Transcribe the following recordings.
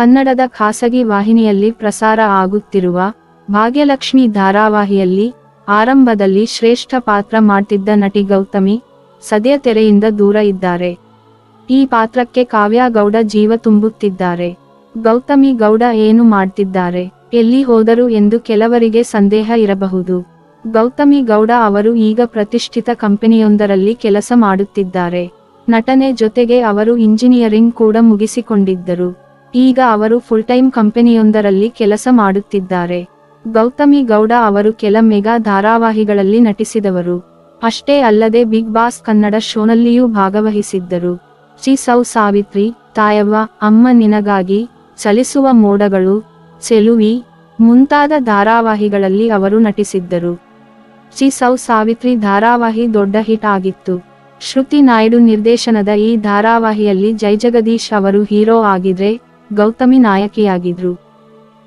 ಕನ್ನಡದ ಖಾಸಗಿ ವಾಹಿನಿಯಲ್ಲಿ ಪ್ರಸಾರ ಆಗುತ್ತಿರುವ ಭಾಗ್ಯಲಕ್ಷ್ಮಿ ಧಾರಾವಾಹಿಯಲ್ಲಿ ಆರಂಭದಲ್ಲಿ ಶ್ರೇಷ್ಠ ಪಾತ್ರ ಮಾಡ್ತಿದ್ದ ನಟಿ ಗೌತಮಿ ಸದ್ಯ ತೆರೆಯಿಂದ ದೂರ ಇದ್ದಾರೆ. ಈ ಪಾತ್ರಕ್ಕೆ ಕಾವ್ಯ ಗೌಡ ಜೀವ ತುಂಬುತ್ತಿದ್ದಾರೆ. ಗೌತಮಿ ಗೌಡ ಏನು ಮಾಡ್ತಿದ್ದಾರೆ? ಎಲ್ಲಿ ಹೋದರು ಎಂದು ಕೆಲವರಿಗೆ ಸಂದೇಹ ಇರಬಹುದು. ಗೌತಮಿ ಗೌಡ ಅವರು ಈಗ ಪ್ರತಿಷ್ಠಿತ ಕಂಪನಿಯೊಂದರಲ್ಲಿ ಕೆಲಸ ಮಾಡುತ್ತಿದ್ದಾರೆ. ನಟನೆ ಜೊತೆಗೆ ಅವರು ಇಂಜಿನಿಯರಿಂಗ್ ಕೂಡ ಮುಗಿಸಿಕೊಂಡಿದ್ದರು. ಈಗ ಅವರು ಫುಲ್ ಟೈಮ್ ಕಂಪನಿಯೊಂದರಲ್ಲಿ ಕೆಲಸ ಮಾಡುತ್ತಿದ್ದಾರೆ. ಗೌತಮಿ ಗೌಡ ಅವರು ಕೆಲ ಮೆಗಾ ಧಾರಾವಾಹಿಗಳಲ್ಲಿ ನಟಿಸಿದವರು. ಅಷ್ಟೇ ಅಲ್ಲದೆ ಬಿಗ್ ಬಾಸ್ ಕನ್ನಡ ಶೋನಲ್ಲಿಯೂ ಭಾಗವಹಿಸಿದ್ದರು. ಶ್ರೀ ಸೌ ಸಾವಿತ್ರಿ, ತಾಯವ್ವ, ಅಮ್ಮ ನಿನಗಾಗಿ ಚಲಿಸುವ ಮೋಡಗಳು ಚೆಲುವಿ ಮುಂತಾದ ಧಾರಾವಾಹಿಗಳಲ್ಲಿ ಅವರು ನಟಿಸಿದ್ದರು. ಶ್ರೀ ಸೌ ಸಾವಿತ್ರಿ ಧಾರಾವಾಹಿ ದೊಡ್ಡ ಹಿಟ್ ಆಗಿತ್ತು. ಶ್ರುತಿ ನಾಯ್ಡು ನಿರ್ದೇಶನದ ಈ ಧಾರಾವಾಹಿಯಲ್ಲಿ ಜೈಜಗದೀಶ್ ಅವರು ಹೀರೋ ಆಗಿದ್ರೆ ಗೌತಮಿ ನಾಯಕಿಯಾಗಿದ್ರು.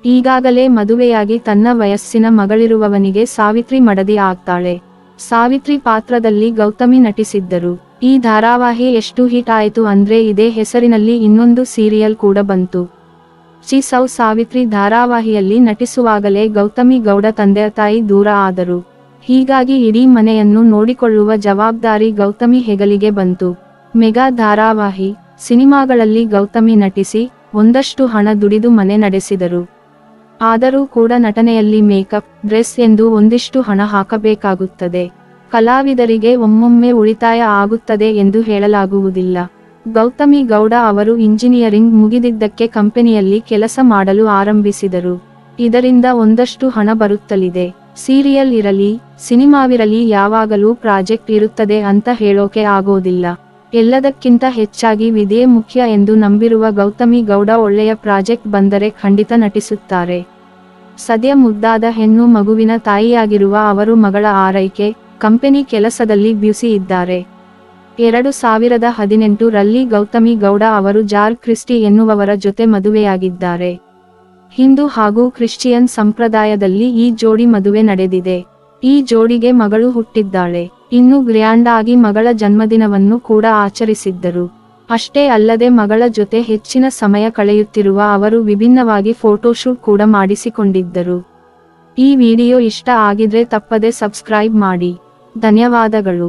ಈಗಾಗಲೇ ಮದುವೆಯಾಗಿ ತನ್ನ ವಯಸ್ಸಿನ ಮಗಳಿರುವವನಿಗೆ ಸಾವಿತ್ರಿ ಮಡದಿ ಆಗ್ತಾಳೆ. ಸಾವಿತ್ರಿ ಪಾತ್ರದಲ್ಲಿ ಗೌತಮಿ ನಟಿಸಿದ್ದರು. ಈ ಧಾರಾವಾಹಿ ಎಷ್ಟು ಹಿಟ್ ಆಯಿತು ಅಂದ್ರೆ ಇದೇ ಹೆಸರಿನಲ್ಲಿ ಇನ್ನೊಂದು ಸೀರಿಯಲ್ ಕೂಡ ಬಂತು. ಶ್ರೀ ಸೌ ಸಾವಿತ್ರಿ ಧಾರಾವಾಹಿಯಲ್ಲಿ ನಟಿಸುವಾಗಲೇ ಗೌತಮಿ ಗೌಡ ತಂದೆ ತಾಯಿ ದೂರ ಆದರು. ಹೀಗಾಗಿ ಇಡೀ ಮನೆಯನ್ನು ನೋಡಿಕೊಳ್ಳುವ ಜವಾಬ್ದಾರಿ ಗೌತಮಿ ಹೆಗಲಿಗೆ ಬಂತು. ಮೆಗಾ ಧಾರಾವಾಹಿ ಸಿನಿಮಾಗಳಲ್ಲಿ ಗೌತಮಿ ನಟಿಸಿ ಒಂದಷ್ಟು ಹಣ ದುಡಿದು ಮನೆ ನಡೆಸಿದರು. ಆದರೂ ಕೂಡ ನಟನೆಯಲ್ಲಿ ಮೇಕಪ್, ಡ್ರೆಸ್ ಎಂದು ಒಂದಿಷ್ಟು ಹಣ ಹಾಕಬೇಕಾಗುತ್ತದೆ. ಕಲಾವಿದರಿಗೆ ಒಮ್ಮೊಮ್ಮೆ ಉಳಿತಾಯ ಆಗುತ್ತದೆ ಎಂದು ಹೇಳಲಾಗುವುದಿಲ್ಲ. ಗೌತಮಿ ಗೌಡ ಅವರು ಇಂಜಿನಿಯರಿಂಗ್ ಮುಗಿದಿದ್ದಕ್ಕೆ ಕಂಪನಿಯಲ್ಲಿ ಕೆಲಸ ಮಾಡಲು ಆರಂಭಿಸಿದರು. ಇದರಿಂದ ಒಂದಷ್ಟು ಹಣ ಬರುತ್ತಲಿದೆ. ಸೀರಿಯಲ್ ಇರಲಿ, ಸಿನಿಮಾವಿರಲಿ ಯಾವಾಗಲೂ ಪ್ರಾಜೆಕ್ಟ್ ಇರುತ್ತದೆ ಅಂತ ಹೇಳೋಕೆ ಆಗೋದಿಲ್ಲ. ಎಲ್ಲದಕ್ಕಿಂತ ಹೆಚ್ಚಾಗಿ ವಿಧೇ ಮುಖ್ಯ ಎಂದು ನಂಬಿರುವ ಗೌತಮಿ ಗೌಡ ಒಳ್ಳೆಯ ಪ್ರಾಜೆಕ್ಟ್ ಬಂದರೆ ಖಂಡಿತ ನಟಿಸುತ್ತಾರೆ. ಸದ್ಯ ಮುದ್ದಾದ ಹೆಣ್ಣು ಮಗುವಿನ ತಾಯಿಯಾಗಿರುವ ಅವರು ಮಗಳ ಆರೈಕೆ, ಕಂಪೆನಿ ಕೆಲಸದಲ್ಲಿ ಬ್ಯುಸಿ ಇದ್ದಾರೆ. ಎರಡು ಸಾವಿರದ ಹದಿನೆಂಟು ರಲ್ಲಿ ಗೌತಮಿ ಗೌಡ ಅವರು ಜಾರ್ ಕ್ರಿಸ್ಟಿ ಎನ್ನುವವರ ಜೊತೆ ಮದುವೆಯಾಗಿದ್ದಾರೆ. ಹಿಂದೂ ಹಾಗೂ ಕ್ರಿಶ್ಚಿಯನ್ ಸಂಪ್ರದಾಯದಲ್ಲಿ ಈ ಜೋಡಿ ಮದುವೆ ನಡೆದಿದೆ. ಈ ಜೋಡಿಗೆ ಮಗಳು ಹುಟ್ಟಿದ್ದಾಳೆ. ಇನ್ನು ಗ್ರ್ಯಾಂಡ್ ಆಗಿ ಮಗಳ ಜನ್ಮದಿನವನ್ನು ಕೂಡ ಆಚರಿಸಿದ್ದರು. ಅಷ್ಟೇ ಅಲ್ಲದೆ ಮಗಳ ಜೊತೆ ಹೆಚ್ಚಿನ ಸಮಯ ಕಳೆಯುತ್ತಿರುವ ಅವರು ವಿಭಿನ್ನವಾಗಿ ಫೋಟೋಶೂಟ್ ಕೂಡ ಮಾಡಿಸಿಕೊಂಡಿದ್ದರು. ಈ ವಿಡಿಯೋ ಇಷ್ಟ ಆಗಿದ್ರೆ ತಪ್ಪದೆ ಸಬ್ಸ್ಕ್ರೈಬ್ ಮಾಡಿ. ಧನ್ಯವಾದಗಳು.